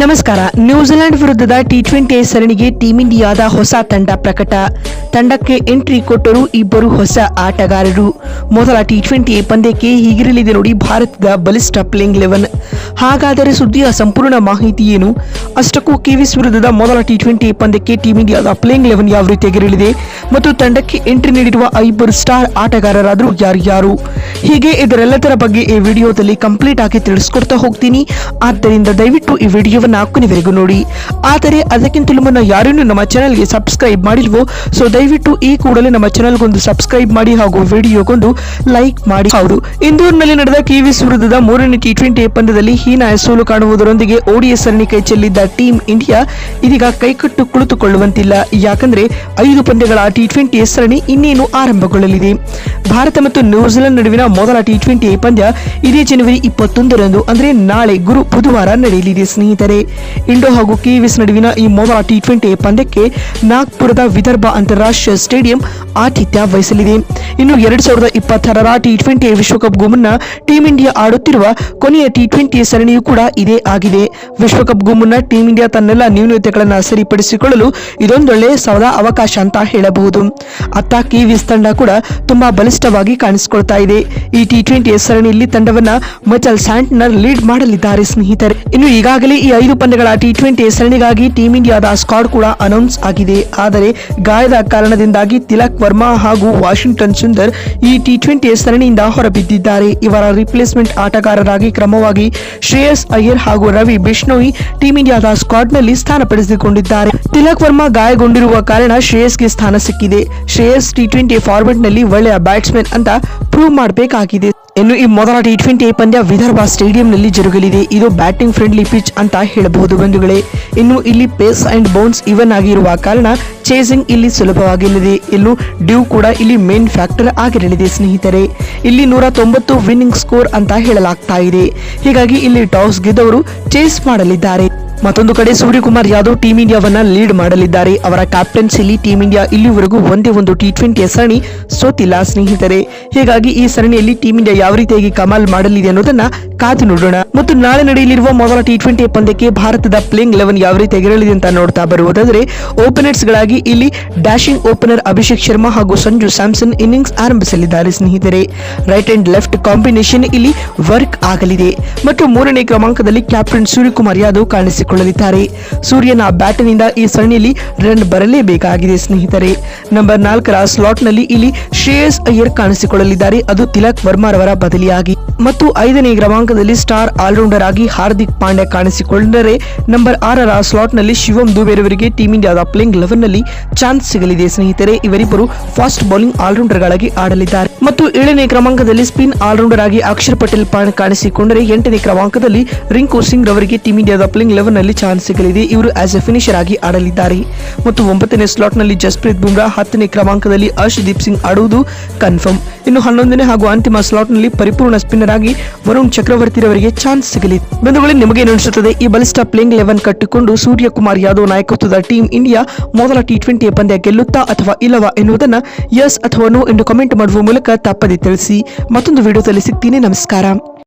ನಮಸ್ಕಾರ. ನ್ಯೂಜಿಲೆಂಡ್ ವಿರುದ್ಧದ T twenty ಸರಣಿಗೆ ಟೀಂ ಇಂಡಿಯಾದ ಹೊಸ ತಂಡ ಪ್ರಕಟ. ತಂಡಕ್ಕೆ ಎಂಟ್ರಿ ಕೊಟ್ಟರು ಇಬ್ಬರು ಹೊಸ ಆಟಗಾರರು. ಮೊದಲ ಟಿ ಟ್ವೆಂಟಿ ಪಂದ್ಯಕ್ಕೆ ಹೀಗಿರಲಿದೆ ನೋಡಿ ಭಾರತದ ಬಲಿಷ್ಠ ಪ್ಲೇಯಿಂಗ್ ಲೆವೆನ್ ಹಾಗಾದರೆ ಸುದ್ದಿಯ ಸಂಪೂರ್ಣ ಮಾಹಿತಿ ಏನು? ಅಷ್ಟಕ್ಕೂ ಕೆವಿಸ್ ವಿರುದ್ಧದ ಮೊದಲ ಟಿ ಟ್ವೆಂಟಿ ಪಂದ್ಯಕ್ಕೆ ಟೀಂ ಇಂಡಿಯಾದ ಪ್ಲೇಯಿಂಗ್ ಲೆವೆನ್ ಯಾವ ರೀತಿಯಾಗಿರಲಿದೆ? ಮತ್ತು ತಂಡಕ್ಕೆ ಎಂಟ್ರಿ ನೀಡಿರುವ ಐಬ್ಬರು ಸ್ಟಾರ್ ಆಟಗಾರರಾದರೂ ಯಾರ್ಯಾರು ಹೀಗೆ ಇದರೆಲ್ಲದರ ಬಗ್ಗೆ ಈ ವಿಡಿಯೋದಲ್ಲಿ ಕಂಪ್ಲೀಟ್ ಆಗಿ ತಿಳಿಸ್ಕೊಡ್ತಾ ಹೋಗ್ತೀನಿ. ಆದ್ದರಿಂದ ದಯವಿಟ್ಟು ಈ ವಿಡಿಯೋವನ್ನು ಕೊನೆವರೆಗೂ ನೋಡಿ. ಆದರೆ ಅದಕ್ಕಿಂತಲೂ ಮುನ್ನ ಯಾರೇನು ನಮ್ಮ ಚಾನಲ್ಗೆ ಸಬ್ಸ್ಕ್ರೈಬ್ ಮಾಡಿಲ್ವೋ, ಸೊ ದಯವಿಟ್ಟು ಈ ಕೂಡಲೇ ನಮ್ಮ ಚಾನಲ್ಗೊಂದು ಸಬ್ಸ್ಕ್ರೈಬ್ ಮಾಡಿ ಹಾಗೂ ವಿಡಿಯೋಗೊಂದು ಲೈಕ್ ಮಾಡಿ. ಹೌದು, ಇಂದೂರಿನಲ್ಲಿ ನಡೆದ ಕಿವೀಸ್ ವಿರುದ್ಧದ ಮೂರನೇ ಟಿ ಟ್ವೆಂಟಿ ಪಂದ್ಯದಲ್ಲಿ ಹೀನಾಯ ಸೋಲು ಕಾಣುವುದರೊಂದಿಗೆ ಓಡಿಎಸ್ ಸರಣಿ ಕೈ ಚೆಲ್ಲಿದ್ದ ಟೀಮ್ ಇಂಡಿಯಾ ಇದೀಗ ಕೈಕಟ್ಟು ಕುಳಿತುಕೊಳ್ಳುವಂತಿಲ್ಲ. ಯಾಕಂದ್ರೆ ಐದು ಪಂದ್ಯಗಳ ಟಿ ಟ್ವೆಂಟಿ ಸರಣಿ ಇನ್ನೇನು ಆರಂಭಗೊಳ್ಳಲಿದೆ. ಭಾರತ ಮತ್ತು ನ್ಯೂಜಿಲೆಂಡ್ ನಡುವಿನ ಮೊದಲ ಟಿ ಟ್ವೆಂಟಿ ಪಂದ್ಯ ಇದೇ ಜನವರಿ ಇಪ್ಪತ್ತೊಂದರಂದು, ಅಂದರೆ ನಾಳೆ ಗುರು ಬುಧವಾರ ನಡೆಯಲಿದೆ ಸ್ನೇಹಿತರೆ. ಇಂಡೋ ಹಾಗೂ ಕೆವಿಎಸ್ ನಡುವಿನ ಈ ಮೊದಲ ಟಿ ಟ್ವೆಂಟಿ ಪಂದ್ಯಕ್ಕೆ ನಾಗ್ಪುರದ ವಿದರ್ಭ ಅಂತಾರಾಷ್ಟ್ರೀಯ ಸ್ಟೇಡಿಯಂ ಆತಿಥ್ಯ ವಹಿಸಲಿದೆ. ಇನ್ನು ಎರಡು ಸಾವಿರದ ಇಪ್ಪತ್ತಾರರ ಟಿ ಟ್ವೆಂಟಿ ವಿಶ್ವಕಪ್ಗೂ ಮುನ್ನ ಟೀಂ ಇಂಡಿಯಾ ಆಡುತ್ತಿರುವ ಕೊನೆಯ ಟಿ ಟ್ವೆಂಟಿ ಸರಣಿಯೂ ಕೂಡ ಇದೇ ಆಗಿದೆ. ವಿಶ್ವಕಪ್ಗೂ ಮುನ್ನ ಟೀಂ ಇಂಡಿಯಾ ತನ್ನೆಲ್ಲ ನ್ಯೂನತೆಗಳನ್ನು ಸರಿಪಡಿಸಿಕೊಳ್ಳಲು ಇದೊಂದೊಳ್ಳೆ ಸವದ ಅವಕಾಶ ಅಂತ ಹೇಳಬಹುದು. ಅತ್ತ ಕಿವೀಸ್ ತಂಡ ಕೂಡ ತುಂಬಾ ಬಲಿಷ್ಠವಾಗಿ ಕಾಣಿಸಿಕೊಳ್ತಾ ಇದೆ. ಈ ಟಿ ಟ್ವೆಂಟಿ ಸರಣಿಯಲ್ಲಿ ತಂಡವನ್ನ ಮಚಲ್ ಸ್ಯಾಂಟ್ನರ್ ಲೀಡ್ ಮಾಡಲಿದ್ದಾರೆ, ಸ್ನೇಹಿತರೆ. ಇನ್ನು ಈಗಾಗಲೇ ಈ ಐದು ಪಂದ್ಯಗಳ ಟಿ ಟ್ವೆಂಟಿ ಸರಣಿಗಾಗಿ ಟೀಂ ಇಂಡಿಯಾದ ಸ್ಕಾಡ್ ಕೂಡ ಅನೌನ್ಸ್ ಆಗಿದೆ. ಆದರೆ ಗಾಯದ ಕಾರಣದಿಂದಾಗಿ ತಿಲಕ್ ವರ್ಮಾ ಹಾಗೂ ವಾಷಿಂಗ್ಟನ್ ಸುಂದರ್ ಈ ಟಿ ಟ್ವೆಂಟಿ ಸರಣಿಯಿಂದ ಹೊರಬಿದ್ದಿದ್ದಾರೆ. ಇವರ ರಿಪ್ಲೇಸ್ಮೆಂಟ್ ಆಟಗಾರರಾಗಿ ಕ್ರಮವಾಗಿ ಶ್ರೇಯಸ್ ಅಯ್ಯರ್ ಹಾಗೂ ರವಿ ಬಿಷ್ಣೋಯಿ ಟೀಂ ಇಂಡಿಯಾದ ಸ್ಕ್ವಾಡ್ನಲ್ಲಿ ಸ್ಥಾನ ಪಡೆದುಕೊಂಡಿದ್ದಾರೆ. ತಿಲಕ್ ವರ್ಮಾ ಗಾಯಗೊಂಡಿರುವ ಕಾರಣ ಶ್ರೇಯಸ್ಗೆ ಸ್ಥಾನ ಸಿಕ್ಕಿದೆ. ಶ್ರೇಯಸ್ ಟಿ ಟ್ವೆಂಟಿ ಫಾರ್ಮೆಟ್ನಲ್ಲಿ ಒಳ್ಳೆಯ ಬ್ಯಾಟ್ಸ್ಮನ್ ಅಂತ ಪ್ರೂವ್ ಮಾಡಬೇಕಾಗಿದೆ. ಇನ್ನು ಈ ಮೊದಲ ಟಿ ಟ್ವೆಂಟಿ ಪಂದ್ಯ ವಿದರ್ಭ ಸ್ಟೇಡಿಯಂನಲ್ಲಿ ಜರುಗಲಿದೆ. ಇದು ಬ್ಯಾಟಿಂಗ್ ಫ್ರೆಂಡ್ಲಿ ಪಿಚ್ ಅಂತ ಹೇಳಬಹುದು ಬಂಧುಗಳೇ. ಇನ್ನು ಇಲ್ಲಿ ಪೇಸ್ ಅಂಡ್ ಬೌನ್ಸ್ ಇವನ್ ಆಗಿರುವ ಕಾರಣ ಚೇಸಿಂಗ್ ಇಲ್ಲಿ ಸುಲಭವಾಗಿರಲಿದೆ ಇನ್ನು ಡ್ಯೂ ಕೂಡ ಇಲ್ಲಿ ಮೇನ್ ಫ್ಯಾಕ್ಟರ್ ಆಗಿರಲಿದೆ ಸ್ನೇಹಿತರೆ. ಇಲ್ಲಿ ನೂರ ತೊಂಬತ್ತು ವಿನ್ನಿಂಗ್ ಸ್ಕೋರ್ ಅಂತ ಹೇಳಲಾಗ್ತಾ ಇದೆ. ಹೀಗಾಗಿ ಇಲ್ಲಿ ಟಾಸ್ ಗೆದ್ದವರು ಚೇಸ್ ಮಾಡಲಿದ್ದಾರೆ. ಮತ್ತೊಂದು ಕಡೆ ಸೂರ್ಯಕುಮಾರ್ ಯಾದವ್ ಟೀಂ ಇಂಡಿಯಾವನ್ನ ಲೀಡ್ ಮಾಡಲಿದ್ದಾರೆ. ಅವರ ಕ್ಯಾಪ್ಟನ್ಸಿಲಿ ಟೀಂ ಇಂಡಿಯಾ ಇಲ್ಲಿವರೆಗೂ ಒಂದೇ ಒಂದು ಟಿ ಟ್ವೆಂಟಿ ಸರಣಿ ಸೋತಿಲ್ಲ ಸ್ನೇಹಿತರೆ. ಹೀಗಾಗಿ ಈ ಸರಣಿಯಲ್ಲಿ ಟೀಂ ಇಂಡಿಯಾ ಯಾವ ರೀತಿಯಾಗಿ ಕಮಾಲ್ ಮಾಡಲಿದೆ ಅನ್ನೋದನ್ನ ಕಾದು ನೋಡೋಣ. ಮತ್ತು ನಾಳೆ ನಡೆಯಲಿರುವ ಮೊದಲ ಟಿ ಟ್ವೆಂಟಿ ಪಂದ್ಯಕ್ಕೆ ಭಾರತದ ಪ್ಲೇಯಿಂಗ್ ಲೆವೆನ್ ಯಾವ ರೀತಿ ಎಗರಲಿದೆ ಅಂತ ನೋಡ್ತಾ ಬರುವುದಾದರೆ ಓಪನರ್ಸ್ ಗಳಾಗಿ ಇಲ್ಲಿ ಡ್ಯಾಶಿಂಗ್ ಓಪನರ್ ಅಭಿಷೇಕ್ ಶರ್ಮಾ ಹಾಗೂ ಸಂಜು ಸ್ಯಾಮ್ಸನ್ ಇನ್ನಿಂಗ್ಸ್ ಆರಂಭಿಸಲಿದ್ದಾರೆ ಸ್ನೇಹಿತರೆ. ರೈಟ್ ಅಂಡ್ ಲೆಫ್ಟ್ ಕಾಂಬಿನೇಷನ್ ಇಲ್ಲಿ ವರ್ಕ್ ಆಗಲಿದೆ. ಮತ್ತು ಮೂರನೇ ಕ್ರಮಾಂಕದಲ್ಲಿ ಕ್ಯಾಪ್ಟನ್ ಸೂರ್ಯಕುಮಾರ್ ಯಾದವ್ ಕಾಣಿಸಿಕೊಳ್ಳಲಿದ್ದಾರೆ. ಸೂರ್ಯನ ಬ್ಯಾಟಿನಿಂದ ಈ ಸರಣಿಯಲ್ಲಿ ರನ್ ಬರಲೇಬೇಕಾಗಿದೆ ಸ್ನೇಹಿತರೆ. ನಂಬರ್ ನಾಲ್ಕರ ಸ್ಲಾಟ್ನಲ್ಲಿ ಇಲ್ಲಿ ಶ್ರೇಯಸ್ ಅಯ್ಯರ್ ಕಾಣಿಸಿಕೊಳ್ಳಲಿದ್ದಾರೆ. ಅದು ತಿಲಕ್ ವರ್ಮಾರವರ ಬದಲಿಯಾಗಿ. ಮತ್ತು ಐದನೇ ಕ್ರಮಾಂಕದಲ್ಲಿ ಸ್ಟಾರ್ ಆಲ್ರೌಂಡರ್ ಆಗಿ ಹಾರ್ದಿಕ್ ಪಾಂಡ್ಯ ಕಾಣಿಸಿಕೊಂಡರೆ ನಂಬರ್ ಆರರ ಸ್ಲಾಟ್ನಲ್ಲಿ ಶಿವಂ ದುಬೇರವರಿಗೆ ಟೀಂ ಇಂಡಿಯಾದ ಪ್ಲೇಯಿಂಗ್ ಲೆವೆನ್ನಲ್ಲಿ ಚಾನ್ಸ್ ಸಿಗಲಿದೆ. ಸ್ನೇಹಿತರೆ, ಇವರಿಬ್ಬರು ಫಾಸ್ಟ್ ಬೌಲಿಂಗ್ ಆಲ್ರೌಂಡರ್ಗಳಾಗಿ ಆಡಲಿದ್ದಾರೆ. ಮತ್ತು ಏಳನೇ ಕ್ರಮಾಂಕದಲ್ಲಿ ಸ್ಪಿನ್ ಆಲ್ರೌಂಡರ್ ಆಗಿ ಅಕ್ಷರ್ ಪಟೇಲ್ ಪಾಂಡ್ ಕಾಣಿಸಿಕೊಂಡರೆ ಎಂಟನೇ ಕ್ರಮಾಂಕದಲ್ಲಿ ರಿಂಕು ಸಿಂಗ್ ರವರಿಗೆ ಟೀಮ್ ಇಂಡಿಯಾದ ಪ್ಲೇಯಿಂಗ್ ಲೆವೆನ್ನಲ್ಲಿ ಚಾನ್ಸ್ ಸಿಗಲಿದೆ. ಇವರು ಆಸ್ ಎ ಫಿನಿಷರ್ ಆಗಿ ಆಡಲಿದ್ದಾರೆ. ಮತ್ತು ಒಂಬತ್ತನೇ ಸ್ಲಾಟ್ನಲ್ಲಿ ಜಸ್ಪ್ರೀತ್ ಬುಮ್ರಾ, ಹತ್ತನೇ ಕ್ರಮಾಂಕದಲ್ಲಿ ಅರ್ಷದೀಪ್ ಸಿಂಗ್ ಆಡುವುದು ಕನ್ಫರ್ಮ್. ಇನ್ನು ಹನ್ನೊಂದನೇ ಹಾಗೂ ಅಂತಿಮ ಸ್ಲಾಟ್ನಲ್ಲಿ ಪರಿಪೂರ್ಣ ಸ್ಪಿನ್ನರ್ ಆಗಿ ವರುಣ್ ಚಕ್ರವರ್ತಿ ರವರಿಗೆ ಚಾನ್ಸ್ ಸಿಗಲಿದೆ ಬಂಧುಗಳೇ, ನಿಮಗೆ ಅನಿಸುತ್ತದೆ ಈ ಬಲಿಷ್ಠ ಪ್ಲೇಯಿಂಗ್ ಲೆವೆನ್ ಕಟ್ಟಿಕೊಂಡು ಸೂರ್ಯಕುಮಾರ್ ಯಾದವ್ ನಾಯಕತ್ವದ ಟೀಂ ಇಂಡಿಯಾ ಮೊದಲ ಟಿ ಟ್ವೆಂಟಿ ಪಂದ್ಯ ಗೆಲ್ಲುತ್ತಾ ಅಥವಾ ಇಲ್ಲವಾ ಎನ್ನುವುದನ್ನು ಯಸ್ ಅಥವಾ ನೋ ಎಂದು ಕಮೆಂಟ್ ಮಾಡುವ ತಪ್ಪದೆ ತಿಳಿಸಿ ಮತ್ತೊಂದು ವಿಡಿಯೋದಲ್ಲಿ ಸಿಗ್ತೀನಿ ನಮಸ್ಕಾರ.